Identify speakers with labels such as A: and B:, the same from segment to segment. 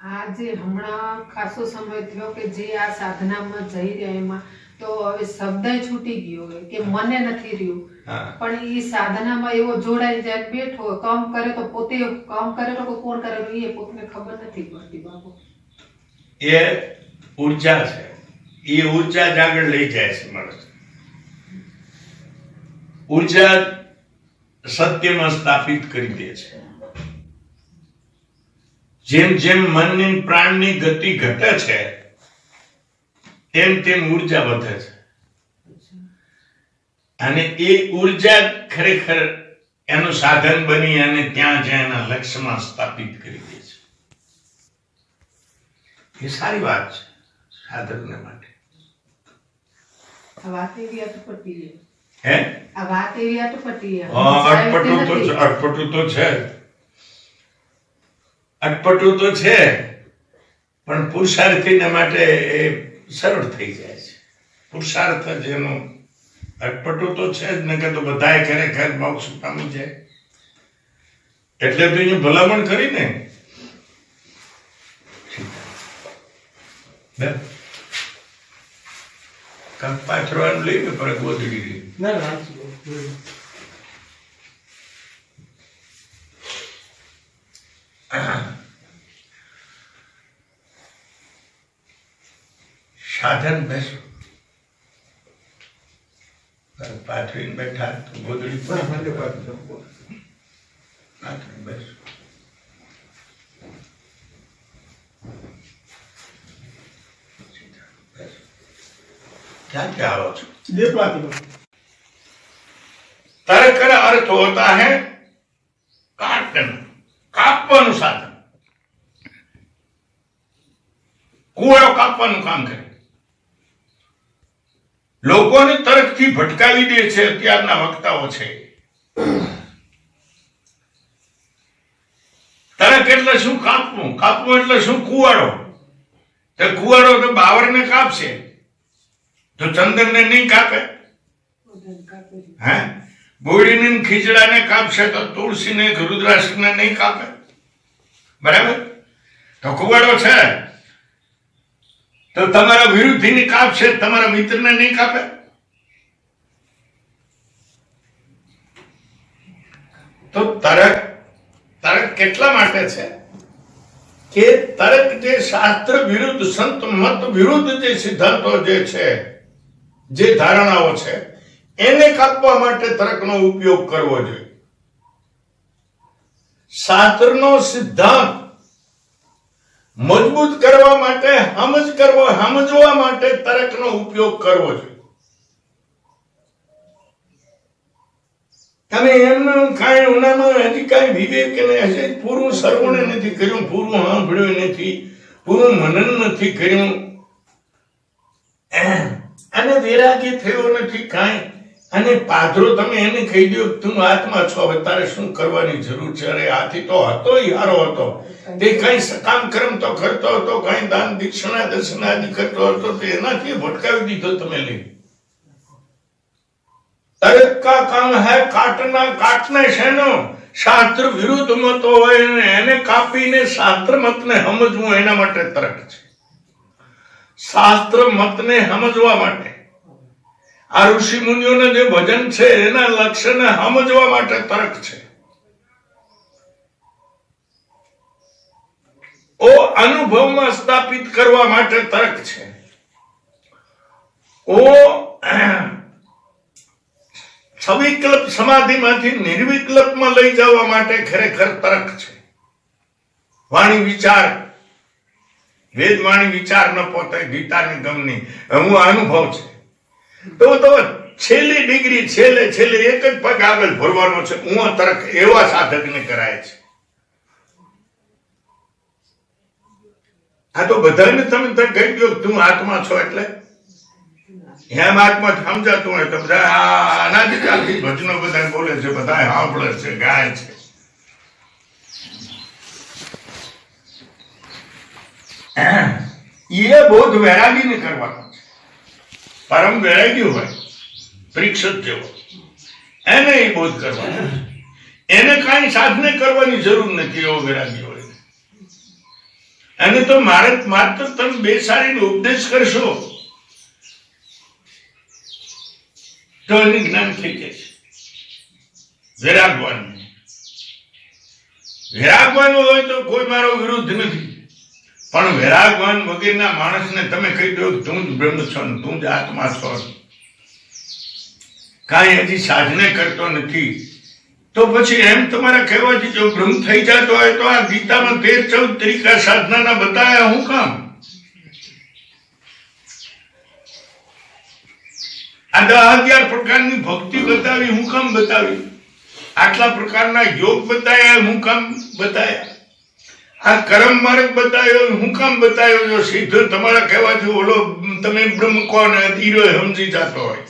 A: આ જે હમણાં ખાસો સમય થયો કે જે આ સાધનામાં જઈ રહ્યા એમાં તો હવે શબ્દ છૂટી ગયો કે મને નથી રહ્યું. પણ એ સાધનામાં એવો જોડાઈ જાય બેઠો કામ કરે તો પોતે કામ કરે તો કોણ કરે? એ પોતને ખબર નથી પડતી બાપુ.
B: એ ઊર્જા છે. એ ઊર્જા જ આગળ લઈ જાય છે માણસ. ઊર્જા સત્યમાં સ્થાપિત કરી દે છે. જેમ જેમ મનની ને પ્રાણની ગતિ ઘટે છે તેમ તેમ ઊર્જા વધે છે. અને એ ઊર્જા ખરેખર એનું સાધન બની અને ત્યાં જ્યાં એના લક્ષ્યમાં સ્થાપિત કરી દે છે. એ સારી વાત છે સાધકને માટે.
A: વાત એવી અટપટી.
B: હે?
A: આ વાત એવી અટપટી
B: અટપટું તો અટપટું તો છે. અટપટું તો છે, પણ પુરુષાર્થીને માટે એ સરળ થઈ જાય છે. પુરુષાર્થ જેનો અટપટું તો છે જ ને કે તો બધાએ ખરેખર મોક્ષ પામી જાય. એટલે તો એની ભલામણ કરી ને. બે. કાંક પાથરવાનું લઈને પર ગોદડી.
C: ના.
B: સાધન બેસો. પાથરીને બેઠા તો ગોદડી પાથરી બેસો. અર્થ હોતા હે કાટના કાપવાનું સાધન. કુવડો કાપવાનું કામ કરે. લોકોને તરફથી ભટકાવી દે છે અત્યારના વક્તાઓ છે. તરક એટલે શું કાપવું? કાપવું એટલે શું? કુવાડો. તો કુવાડો તો બાવરને કાપશે. તો ચંદનને નહીં કાપે? હે? બોડીને ને ખીચડાને કાપશે તો તુલસીને કે રુદ્રાક્ષને નહીં કાપે? બરાબર? તો કુવાડો છે. તો તમારા વિરુદ્ધીને કાપશે તમારા મિત્રને નહીં કાપે? તો તરક તરક કેટલા માટે છે? કે તર્ક જે શાસ્ત્ર વિરુદ્ધ, સંત મત વિરુદ્ધ જે સિદ્ધાંતો જે છે, જે ધારણાઓ છે, એને કાપવા માટે તર્કનો ઉપયોગ કરવો જોઈએ. શાસ્ત્રનો સિદ્ધાંત મજબૂત કરવા માટે સમજ કરવો સમજવા માટે તર્કનો ઉપયોગ કરવો જોઈએ. તમે એમનું કાંઈ ઉનામાં હજી કાંઈ વિવેક ને હશે પૂરું શ્રવણ નથી કર્યું, પૂરું સાંભળ્યું નથી, પૂરું મનન નથી કર્યું. અને વૈરાગી થયો નથી કાંઈ. અને પાધરો તમે એને કહી દો તું આત્મા છો, હવે તારે શું કરવાની જરૂર છે? અરે, આથી તો હતો હારો હતો. તે કઈ સકામ કર્મ તો કરતો હતો, કઈ દાન દક્ષિણા દર્શનાદિ કરતો હતો, તો એનાથી ભટકાવી દીધો તમે લઈ તરત કા કામ હે? કાટના, કાટને શેનો? શાસ્ત્ર વિરુદ્ધ મતો હોય ને એને કાપીને શાસ્ત્ર મતને સમજવું એના માટે તર્ક છે. શાસ્ત્ર મતને સમજવા માટે. આ ઋષિ મુનિઓના જે ભજન છે, એના લક્ષ્યને સમજવા માટે તર્ક છે. ઓ અનુભવમાં સ્થાપિત કરવા માટે તર્ક છે. ઓ સવિકલ્પ સમાધિમાંથી નિર્વિકલ્પમાં લઈ જવા માટે ખરેખર તર્ક છે. વાણી વિચાર વેદ વાણી વિચાર ન પોતે ગીતાની ગમની. હું અનુભવ છે. તો તો છેલ્લી ડિગ્રી, છેલ્લે છેલ્લે એક જ પગ આગળ ભરવાનો છે. હું તરક એવા સાધકને કરાય છે. આ તો બધાને તમે કહી દો તું આત્મા છો એટલે? એમ આત્મા સમજાતું હોય તો બધા, આ અનાદિકાલથી ભજનો બધા બોલે છે બધા સાંભળે છે, ગાય છે. એ બોધ વૈરાગીને કરવાનો પરમ વૈરાગ્ય હોય પરીક્ષિત જેવો એને એ બોધ કરવાનો. એને કાંઈ સાધને કરવાની જરૂર નથી એવો વૈરાગ્ય હોય. એને તો મારે માત્ર તમે બે સારી ઉપદેશ કરશો, તો એને જ્ઞાન થઈ જશે વિરાગવાનું વિરાગવાનું હોય તો કોઈ મારો વિરુદ્ધ નથી. પણ વૈરાગવાન વગેરેના માણસને તમે કહી દો, તું જ બ્રહ્મ છો તું જ આત્મા છો. કાંઈ હજી સાધને કરતો નથી. તો પછી એમ તમારે કહેવાથી જો ભ્રમ થઈ જતો હોય તો આ ગીતામાં તેર ચૌદ તરીકા સાધનાના બતાવ્યા હું કામ? આ દસ અગિયાર પ્રકારની ભક્તિ બતાવી હું કામ બતાવી? આટલા પ્રકારના યોગ બતાવ્યા હું કામ બતાવ્યા આ કર્મ માર્ગ બતાવ્યો હું કામ બતાવ્યો જો સીધો તમારા કહેવાથી ઓલો તમે બ્રહ્મ કોણ હીરો સમજી જતો હોય.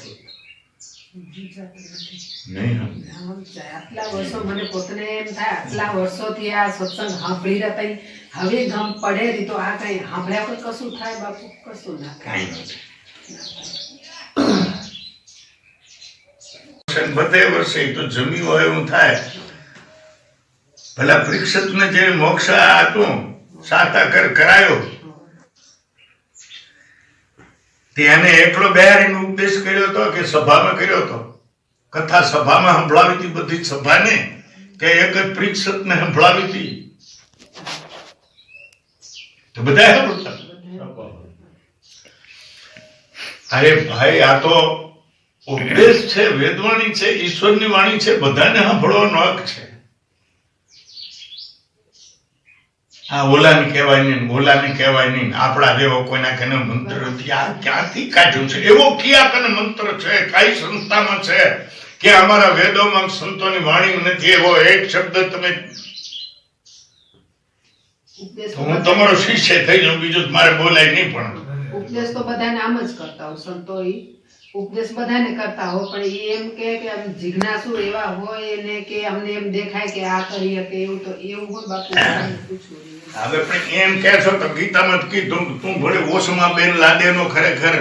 A: આટલા વર્ષો મને પોતાને એમ થાય આટલા વર્ષોથી આ સત્સંગ સાંભળી રહ્યા તઈ હવે ગમ પડે તો આ કઈ સાંભળ્યા વગર કશું થાય બાપુ? કશું ના થાય.
B: બધે વર્ષે તો જમ્યું હોય એવું થાય. ભલા પરીક્ષિતને જે મોક્ષ હતું સાતાકર કરાયો. તેને એટલો બહેરીનો ઉપદેશ કર્યો હતો કે સભામાં કર્યો હતો. કથા સભામાં સંભળાવી હતી બધી સભાને કે એક જ પરીક્ષિતને સંભળાવી હતી. તો બધા સાંભળતા અરે ભાઈ, આ તો ઉપદેશ છે, વેદવાણી છે, ઈશ્વરની વાણી છે, બધાને સાંભળવાનો હક છે. આ ઓલાને કહેવાય નહીં, ઓલાને કહેવાય નહીં. આપણા જેવો કોઈના કને મંત્ર નથી. આ ક્યાંથી કાઢ્યું છે? એવો ક્યાં કને મંત્ર છે? કઈ સંસ્થામાં છે? કે અમારા વેદોમાં સંતોની વાણી નથી? એવો એક શબ્દ તમે હું તમારો શિષ્ય થઈ જાઉં, બીજું મારે બોલાય નહીં પણ.
A: ઉપદેશ તો બધાને આમ જ કરતા હોય સંતો ઉપદેશ બધાને કરતા હોય, પણ એ એમ કે કે આમ જિજ્ઞાસુ એવા હોય ને કે અમને એમ દેખાય કે આ કરી શકે એવું તો એવું હોય બાપુ પૂછવું.
B: હવે પણ એમ કે છો તો ગીતામાં કીધું તું ભલે ઓસમાં બેન લાદેનો ખરેખર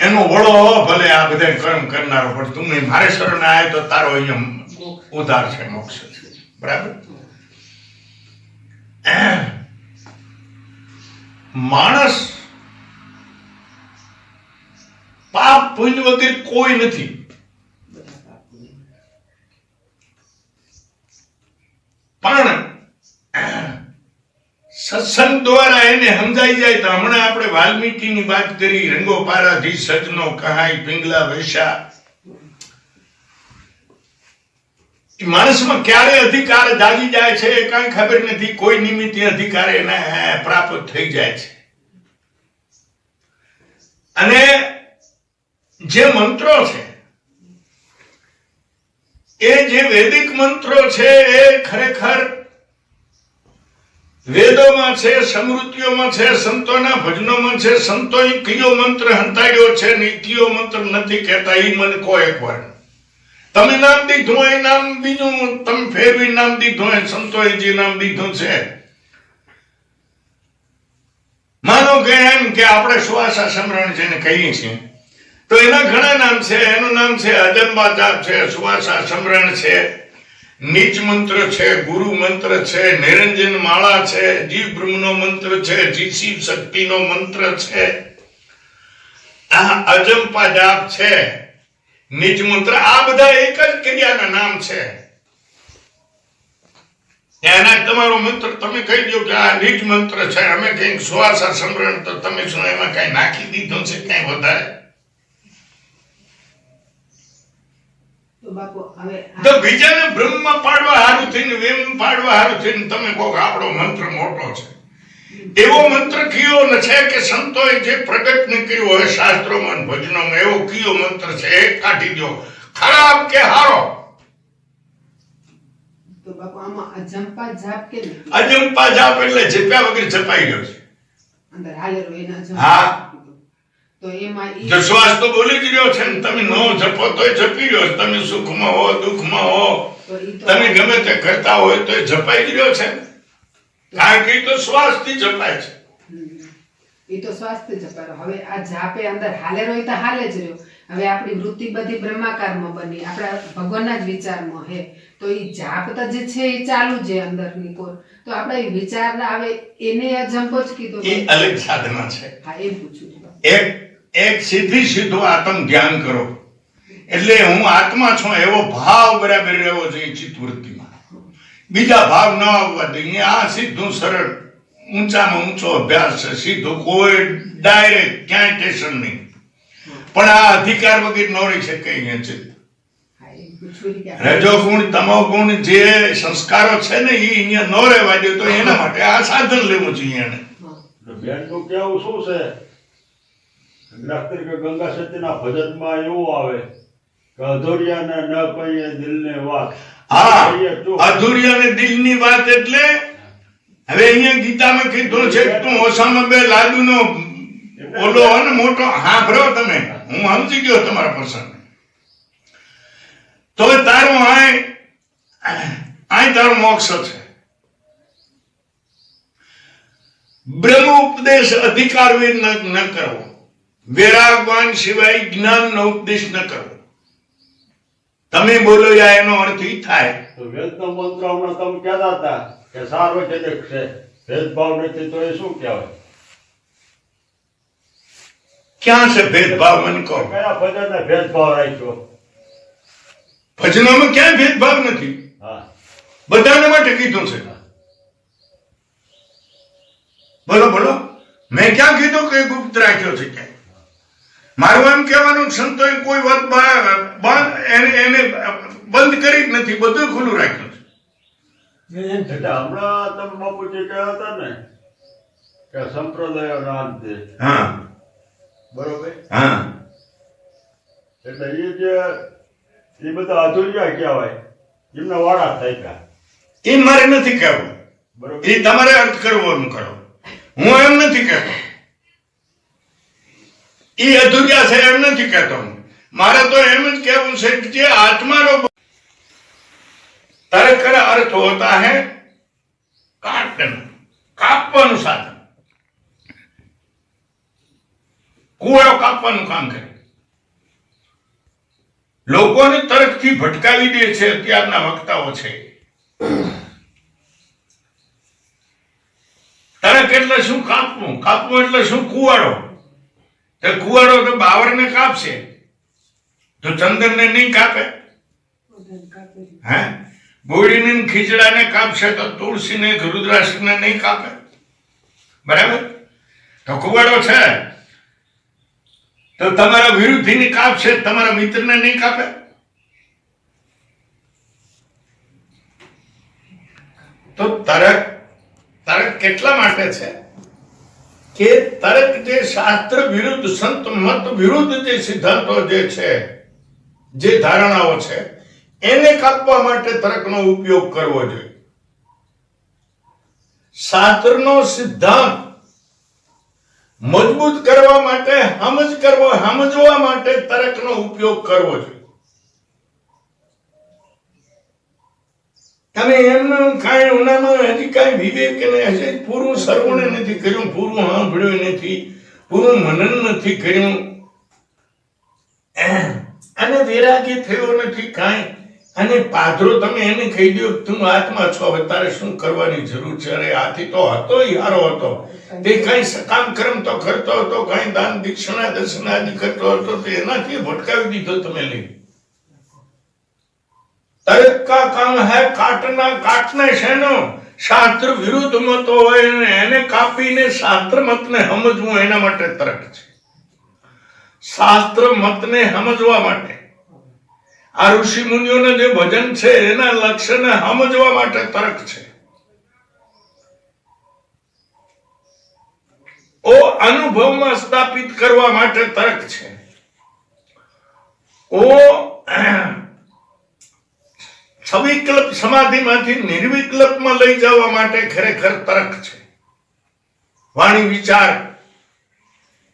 B: એનો વડો ભલે આ બધા કર્મ કરનારો, પણ તું નહીં મારે શરણ આવે તો તારો અહીંયા ઉધાર છે, મોક્ષ છે. બરાબર? માણસ પાપ પુણ્ય વગેરે કોઈ નથી
A: બધા બાપુને.
B: પણ સત્સંગ દ્વારા એને સમજાઈ જાય તો હમણાં આપણે વાલ્મીકીની વાત કરી રંગો પારાધી સજનો કહાય, પિંગલા વૈશા માણસમાં ક્યારે અધિકાર જાગી જાય છે એ કાંઈ ખબર નથી, કોઈ નિમિત્તે અધિકાર એને પ્રાપ્ત થઈ જાય છે. અને જે મંત્રો છે, એ જે વૈદિક મંત્રો છે, એ ખરેખર વેદોમાં છે, સમૃદ્ધિઓમાં છે, સંતોના ભજનોમાં છે, સંતો કયો મંત્ર હંતાડ્યો છે ને કયો મંત્ર નથી કહેતા એ મને કહો એકવાર. તમે નામ દીધું એ નામ બીજું, તમે ફેરવી નામ દીધું એ સંતોએ જે નામ દીધું છે. માનો કે એમ કે આપણે શ્વાસા સમરણ જેને કહીએ છીએ. તો એના ઘણા નામ છે, એનું નામ છે, અજંબા જાપ છે, સુવાસા સમરણ છે. નીચ મંત્ર છે, ગુરુ મંત્ર છે, નિરંજન માળા છે, જીવ બ્રહ્મનો મંત્ર છે જીસી શક્તિનો મંત્ર છે. આ અજંપા જાપ છે. નીચ મંત્ર આ બધા એક જ ક્રિયાના નામ છે. એના તમારો મંત્ર, તમે કહી દો કે આ નીચ મંત્ર છે. અમે કંઈક સુવાસા સમરણ તો તમે શું એમાં કઈ નાખી દીધો છે, કઈ વધારે?
A: તો
B: બીજાને બ્રહ્મ પાડવા હારું થઈને વેમ પાડવા હારું થઈને તમે કહો આપણો મંત્ર મોટો છે. એવો મંત્ર કયો ન છે કે સંતોએ જે પ્રગટ ન કર્યો હોય શાસ્ત્રોમાં ભજનોમાં એવો કયો મંત્ર છે? એ કાઢી દો. ખરાબ કે હારો?
A: તો બાપુ આમાં અજંપા જાપ કે
B: અજંપા જાપ એટલે જપ્યા વગર જપાઈ ગયો છે.
A: અંદર હાલેરો એના
B: હા.
A: તો એમાં ઈ
B: તો બોલી જ રહ્યો છે ને તમે નો જપો તોય જપી રહ્યો છે. તમે સુખમાં હો દુઃખમાં હો. તમે ગમે તે કરતા હોય તો જપાઈ જ રહ્યો છે કારણ કે તો શ્વાસથી જપાય છે.
A: એ તો સ્વાસ્થ્ય જપારો હવે આ જાપે અંદર હાલે રહ્યો તો હાલે જ રહ્યો. હવે આપણી વૃત્તિ બધી બ્રહ્માકારમાં બની. આપણા ભગવાનના જ વિચારમાં હે. તો એ જાપ તો જે છે એ ચાલુ છે અંદરની કોર. તો આપણે એ વિચાર આવે એને જંપો જ કીધો
B: એ અલગ સાધના છે.
A: હા એ પૂછું
B: એક એક સીધી સીધું આત્મ ધ્યાન કરો. એટલે હું આત્મા છું, એવો ભાવ બરાબર રહેવો જોઈએ ચિત્તવૃત્તિમાં. બીજા ભાવ ન આવવા દઈએ. આ સીધું સરળ. ઊંચામાં ઊંચો અભ્યાસ છે. સીધો કોઈ ડાયરેક્ટ ક્યાંય ટેન્શન નહીં. પણ આ અધિકાર વગર ન રહી શકે અહીંયા ચિત્ત
A: રજો ગુણ
B: તમો ગુણ જે સંસ્કારો છે ને એ અહીંયા ન રહેવા દે તો એના માટે આ સાધન લેવું જોઈએ એને.
D: બેનનું કેવું શું છે? દાખલા તરીકે ગંગા સતીના ભજનમાં એવું આવે કે અધૂરિયાને ન કહીએ દિલને વાત.
B: હા
D: કહીએ તો.
B: અધૂરી અને દિલની વાત એટલે હવે અહીંયા ગીતામાં કીધું છે તું ઓસામા બે લાડુનો ઓલો હો મોટો હા ભરો તમે. હું સમજી ગયો તમારા પ્રસંગ. તો તારું આય આય તારો મોક્ષ છે. બ્રહ્મ ઉપદેશ અધિકાર ન કરવો. વેરાગવાન સિવાય જ્ઞાનનો ઉપદેશ ન કરવો તમે બોલો યા એનો અર્થ ઈ થાય.
D: તો વેદનો મંત્ર હમણાં તમે કહેતા હતા કે સારો છે ભેદભાવ નથી તો એ શું કહેવાય?
B: ક્યાં છે ભેદભાવ મને કહો.
D: કયા ભજનને ભેદભાવ રાખ્યો.
B: ભજનોમાં ક્યાંય ભેદભાવ નથી. બધાને માટે કીધું છે. બોલો બોલો. મેં ક્યાં કીધું કે ગુપ્ત રાખ્યો છે ક્યાંય? મારું એમ કહેવાનું સંતો સંતોએ કોઈ વાત બંધ એને બંધ કરી જ નથી બધું ખુલ્લું રાખ્યું છે.
D: હમણાં તમે બાપુજી કહેતા હતા ને કે સંપ્રદાયો નાદ દે
B: હા.
D: બરોબર?
B: હા.
D: એટલે એ જે એ બધા અધૂરિયા કહેવાય. એમના વાડા થાય
B: એ મારે નથી કહેવું.
D: બરોબર?
B: એ તમારે અર્થ કરવો એમ કરો. હું એમ નથી કહેતો. એ અધુર્યા છે એમ નથી કહેતો હું. મારે તો એમ જ કહેવું છે કે જે આત્માનો તર્ક અર્થ હોતા હે? કાટના. કાપવાનું સાધન. કુવાળો કાપવાનું કામ કરે. લોકોને તરફથી ભટકાવી દે છે અત્યારના વક્તાઓ છે. તર્ક એટલે શું કાપવું? કાપવું એટલે શું? કુવાળો તે કુવાડો તો બાવરને કાપશે. તો ચંદનને નહીં કાપે? હે? બોડીને ખીચડાને કાપશે તો તુલસીને રુદ્રાક્ષને નહીં કાપે? બરાબર? તો કુવાડો છે. તો તમારા વિરુદ્ધીને કાપશે, તમારા મિત્રને નહીં કાપે? તો તરક તરક કેટલા માટે છે? કે તર્ક જે શાસ્ત્ર વિરુદ્ધ, સંત મત વિરુદ્ધ જે સિદ્ધાંતો જે છે, જે ધારણાઓ છે, એને કાપવા માટે તર્કનો ઉપયોગ કરવો જોઈએ. શાસ્ત્રનો સિદ્ધાંત મજબૂત કરવા માટે સમજ કરવો સમજવા માટે તર્કનો ઉપયોગ કરવો જોઈએ. અને એમનું કાંઈ ઉનામાં હજી કાંઈ વિવેક ને હશે પૂરું સર્વણે નથી કર્યું, પૂરું સાંભળ્યું નથી, પૂરું મનન નથી કર્યું. અને વૈરાગી થયો નથી કાંઈ. અને પાદરો તમે એને કહી દો તું આત્મા છો તારે શું કરવાની જરૂર છે? અરે આથી તો હતો હારો હતો. તે કઈ સકામ કર્મ તો કરતો હતો, કઈ દાન દીક્ષણા દર્શનાદિ કરતો હતો, તો એનાથી ભટકાવી દીધો તમે લઈ તર્ક કા કામ હે, કાટના કાટને શેનો? શાસ્ત્ર વિરુદ્ધ મતો હોય ને એને કાપીને શાસ્ત્ર મતને સમજવું એના માટે તર્ક છે. શાસ્ત્ર મતને સમજવા માટે. આ ઋષિ મુનિઓને જે ભજન છે, એના લક્ષ્યને સમજવા માટે તર્ક છે. ઓ અનુભવમાં સ્થાપિત કરવા માટે તર્ક છે. ઓ સવિકલ્પ સમાધિમાંથી નિર્વિકલ્પમાં લઈ જવા માટે ખરેખર તર્ક છે. વાણી વિચાર,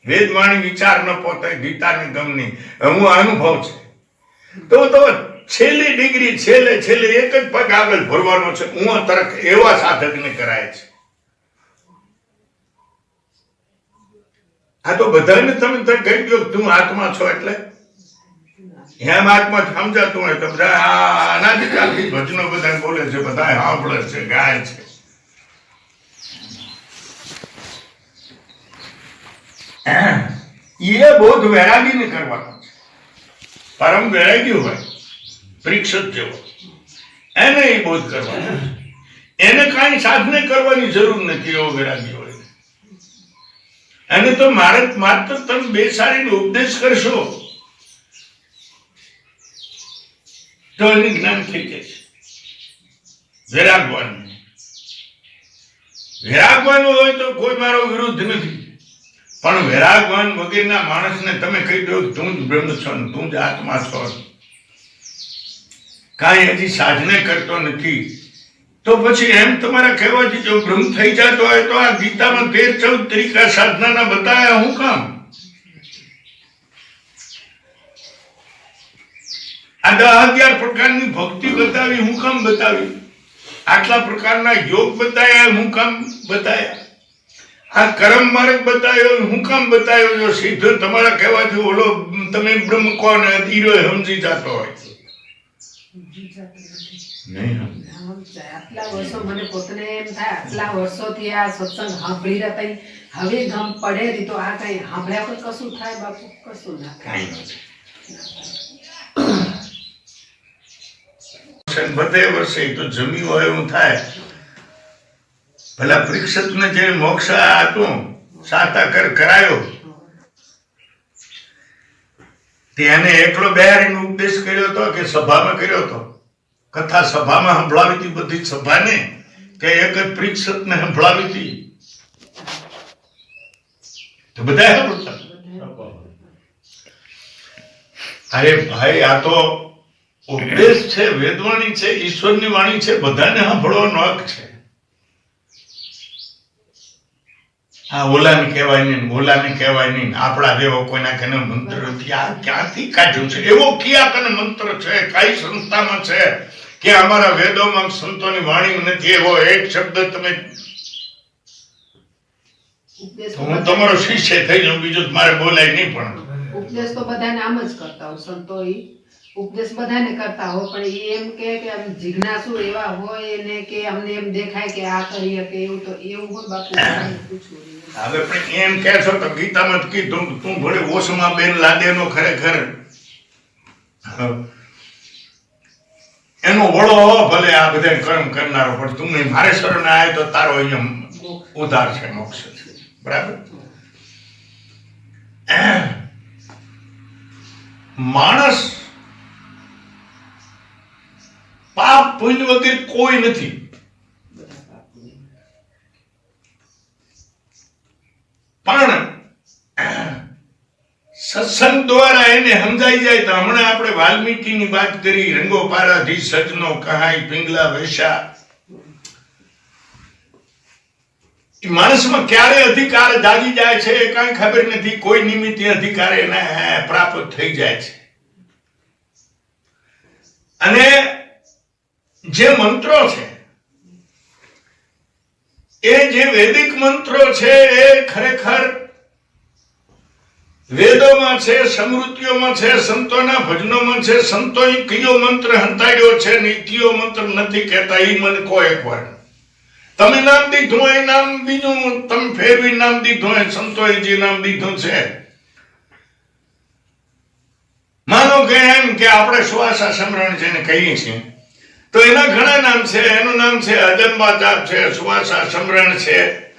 B: વેદ વાણી વિચાર ન પોતે ગીતાની ગમની. હું અનુભવ છે. તો તો છેલ્લી ડિગ્રી, છેલ્લે છેલ્લે એક જ પગ આગળ ભરવાનો છે. હું તર્ક એવા સાધકને કરાય છે. આ તો બધાને તમે કહી દો તું આત્મા છો એટલે? એમ આત્મા સમજાતું હોય તો બધા આનાથી અનાધિકારથી ભજનો બધા બોલે છે બધા સાંભળે છે, ગાય છે. એ બોધ વૈરાગીને કરવાનો છે. પરમ વેરાગી હોય, પરીક્ષક જેવો. એને એ બોધ કરવાનો એને કાંઈ સાધને કરવાની જરૂર નથી, એવો વેરાગી હોય. એને તો મારે માત્ર તમે બેસાડીને ઉપદેશ કરશો. તો એનું જ્ઞાન થઈ જશે. વિરાગવાન. વિરાગવાન હોય તો કોઈ મારો વિરુદ્ધ નથી. પણ વિરાગવાન વગેરેના માણસને તમે કહી દો તું જ બ્રહ્મ છો તું જ આત્મા છો. કાંઈ હજી સાધને કરતો નથી. તો પછી એમ તમારા કહેવાથી જો ભ્રમ થઈ જતો હોય તો આ ગીતામાં તેર ચૌદ તરીકા સાધનાના બતાવ્યા હું કામ? આ દસ અગિયાર પ્રકારની ભક્તિ બતાવી હું કામ બતાવી? આટલા પ્રકારના યોગ બતાવ્યા હું કામ બતાવ્યા આ કરમ માર્ગ બતાવ્યો હું કામ બતાવ્યો જો સીધો તમારા કહેવાથી ઓલો તમે બ્રહ્મ કોણ ધીરો સમજી જતો હોય. નહીં
A: આટલા વર્ષો મને પોતને એમ થાય આટલા વર્ષોથી આ સત્સંગ સાંભળી રહ્યા હવે ગમ પડે તો આ કઈ સાંભળ્યા પણ કશું થાય બાપુ? કશું ના થાય
B: કાંઈ નથી. વર્ષે ને બધે વર્ષે તો જમ્યું એવું થાય. ભલા પરીક્ષિતને જે મોક્ષ હતો સાત આકર કરાયો તેને એટલો બેહારીને ઉપદેશ કર્યો હતો કે સભામાં કર્યો હતો. કથા સભામાં સંભળાવી હતી બધી સભાને કે એક જ પરીક્ષિતને સંભળાવી હતી. તો બધા અરે ભાઈ, આ તો ઉપદેશ છે વેદવાણી છે ઈશ્વરની વાણી છે બધાને સાંભળવાનો હક છે. આ ઓલાને કહેવાય નહીં ઓલાને કહેવાય નહીં. આપણા જેવો કોઈના કને મંત્ર નથી. આ ક્યાંથી કાઢ્યું છે? એવો ક્યાં કને મંત્ર છે કઈ સંસ્થામાં છે કે અમારા વેદોમાં સંતોની વાણી નથી? એવો એક શબ્દ તમે હું તમારો શિષ્ય થઈ જાઉં બીજું મારે બોલાય નહીં પણ.
A: ઉપદેશ તો બધાને આમ જ કરતા હોય સંતો ઉપદેશ બધાને કરતા હોય પણ એ એમ કે કે આમ જિજ્ઞાસુ એવા હોય ને કે અમને એમ દેખાય કે આ કરી શકે એવું તો એવું હોય બાપુ.
B: હવે પણ એમ કહે છો તો ગીતામાં જ કીધું તું ભલે ઓસમાં બેન લાદેનો ખરેખર. એનો વડો ભલે આ બધા કર્મ કરનારો પણ તું નહીં મારે શરણ આવે તો તારો અહીંયા ઉધાર છે મોક્ષ છે. બરાબર? માણસ પાપ પુણ્ય વગર કોઈ નથી. પણ, સત્સંગ દ્વારા એને સમજાઈ જાય તો હમણાં આપણે વાલ્મીકીની વાત કરી રંગો પારાધી સજનો કહાય પિંગલા, વૈશા. માણસમાં ક્યારે અધિકાર જાગી જાય છે એ કાંઈ ખબર નથી. કોઈ નિમિત્તે અધિકાર એને પ્રાપ્ત થઈ જાય છે. અને જે મંત્રો છે, એ જે વૈદિક મંત્રો છે, એ ખરેખર વેદોમાં છે, સમૃદ્ધિઓમાં છે, સંતોના ભજનોમાં છે, સંતો કયો મંત્ર હંતાડ્યો છે ને મંત્ર નથી કહેતા એ મને કહો એકવાર. તમે નામ દીધું એ નામ બીજું, તમે ફેરવી નામ દીધું એ સંતોએ જે નામ દીધું છે. માનો કે એમ કે આપણે શ્વાસ સમરણ જેને કહીએ છીએ તો એના ઘણા નામ છે. એનું નામ છે અજંબા જાપ છે, સુવાસા સમરણ છે,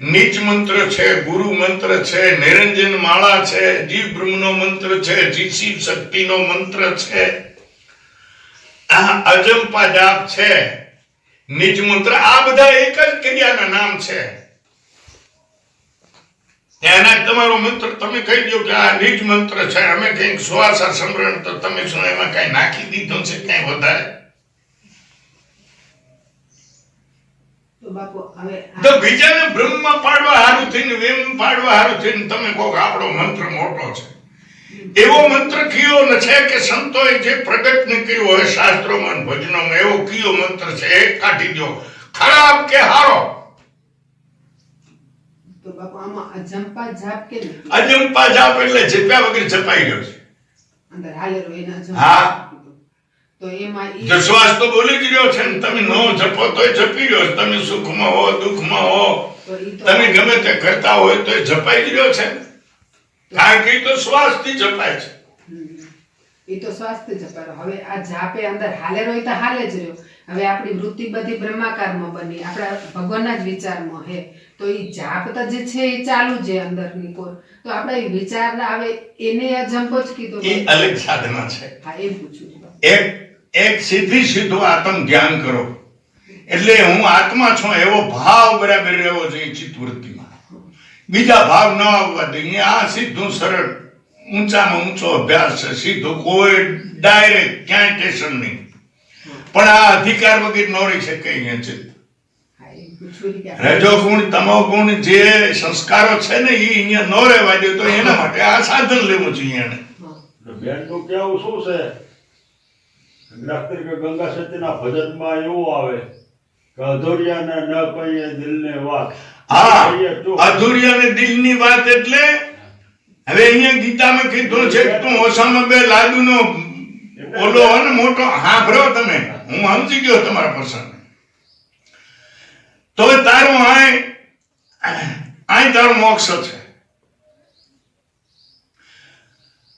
B: નીચ મંત્ર છે, ગુરુ મંત્ર છે, નિરંજન માળા છે, જીવ બ્રહ્મનો મંત્ર છે, જીસી શક્તિનો મંત્ર છે. આ અજંપા જાપ છે. નીચ મંત્ર, આ બધા એક જ ક્રિયાના નામ છે. એના તમારો મંત્ર, તમે કહી દો કે આ નીચ મંત્ર છે. અમે કંઈક સુવાસા સમરણ તો તમે શું એમાં કઈ નાખી દીધો છે, કઈ વધારે?
A: બાપુ હવે
B: તો બીજાને બ્રહ્મ પાડવા હારું થઈને વેમ પાડવા હારું થઈને તમે કહો આપણો મંત્ર મોટો છે. એવો મંત્ર કયો ન છે કે સંતોએ જે પ્રગટ ન કર્યો હોય શાસ્ત્રોમાં ભજનોમાં એવો કયો મંત્ર છે? એ કાઢી દો ખરાબ કે હારો?
A: તો બાપુ આમાં અજંપા જાપ કે
B: અજંપા જાપ એટલે જપ્યા વગર જપાઈ ગયો છે.
A: અંદર હાલેરો એના
B: હા.
A: તો એમાં ઈ-
B: તો બોલી જ રહ્યો છે ને તમે નો જપો તો જપી રહ્યો તમે સુખમાં હો દુઃખમાં હો. તમે ગમે તે કરતા હોય તો જપાઈ જ રહ્યો છે કારણ કે તો શ્વાસથી જપાય છે.
A: એ તો સ્વાસ્થ્ય જપારો હવે આ જાપે અંદર હાલેરો રહ્યો તો હાલે જ રહ્યો. હવે આપણી વૃત્તિ બધી બ્રહ્માકારમાં બની. આપણા ભગવાનના જ વિચારમાં હે. તો એ જાપ તો જે છે એ ચાલુ છે અંદરની કોર. તો આપણે એ વિચાર આવે એને અજંપો જ કીધો.
B: એ અલગ સાધના છે.
A: હા એ પૂછું
B: એક એક સીધી સીધું આત્મ ધ્યાન કરો. એટલે હું આત્મા છું, એવો ભાવ બરાબર રહેવો જોઈએ ચિત્તવૃત્તિમાં. બીજા ભાવ ન આવવા દઈએ આ સીધું સરળ, ઊંચામાં ઊંચો અભ્યાસ છે. સીધું કોઈ ડાયરેક્ટ ક્યાંય ટેન્શન નહીં. પણ આ અધિકાર વગર ન રહી શકે અહીંયા છે રજો ગુણ તમો ગુણ જે સંસ્કારો છે ને એ અહીંયા ન રહેવા દે તો એના માટે આ સાધન લેવું જોઈએ એને.
A: બેન
D: એટલે કેવું શું છે? દાખલા તરીકે ગંગા સતીના ભજનમાં એવું આવે કે અધૂરિયાને ન કહીએ દિલને વાત.
B: હા દિલની વાત એટલે હવે અહીંયા ગીતામાં કીધું છે કે તું ઓસામાં બે લાડુનો ઓલો અને મોટો હાંભળો તમે. હું સમજી ગયો તમારા પ્રસંગ. તો તારું આય આય તારો મોક્ષ છે.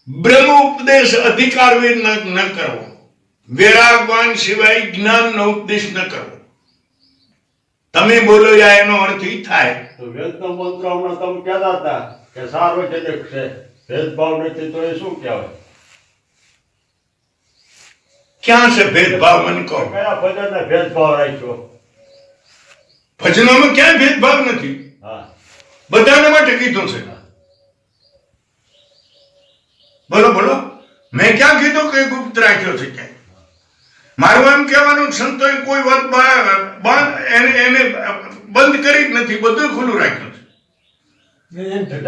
B: બ્રહ્મ ઉપદેશ અધિકાર ન કરવો. વેરાગવાન સિવાય જ્ઞાનનો ઉપદેશ ન કરો તમે બોલો યા એનો અર્થ ઈ થાય.
D: તો વેદનો મંત્ર હમણાં તમે કહેતા હતા કે સાર્વજનિક છે ભેદભાવ નથી તો એ શું કહેવાય?
B: ક્યાં છે ભેદભાવ મને કહો.
D: કયા ભજનને ભેદભાવ રાખ્યો?
B: ભજનોમાં ક્યાંય ભેદભાવ નથી?
D: હા.
B: બધાને માટે કીધું છે. બોલો બોલો. મેં ક્યાં કીધું કે ગુપ્ત રાખ્યો છે ક્યાંય? મારું એમ કહેવાનું સંતો સંતોએ કોઈ વાત એને બંધ કરી જ નથી બધું ખુલ્લું રાખ્યું છે.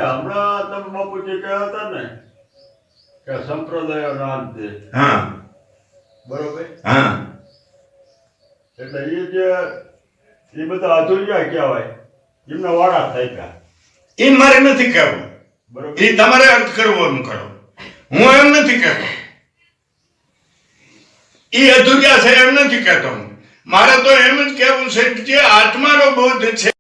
D: હમણાં તમે બાપુજી કહેતા હતા ને કે સંપ્રદાયો નામ છે
B: હા.
D: બરોબર?
B: હા.
D: એટલે એ જે એ બધા અધૂરિયા કહેવાય. એમના વાડા થાય
B: એ મારે નથી કહેવું.
D: બરોબર?
B: એ તમારે અર્થ કરવો એમ કરો. હું એમ નથી કહેતો. એ અધૂરિયા છે એમ નથી કહેતો મારે તો એમ જ કહેવું છે કે જે આત્માનો બોધ છે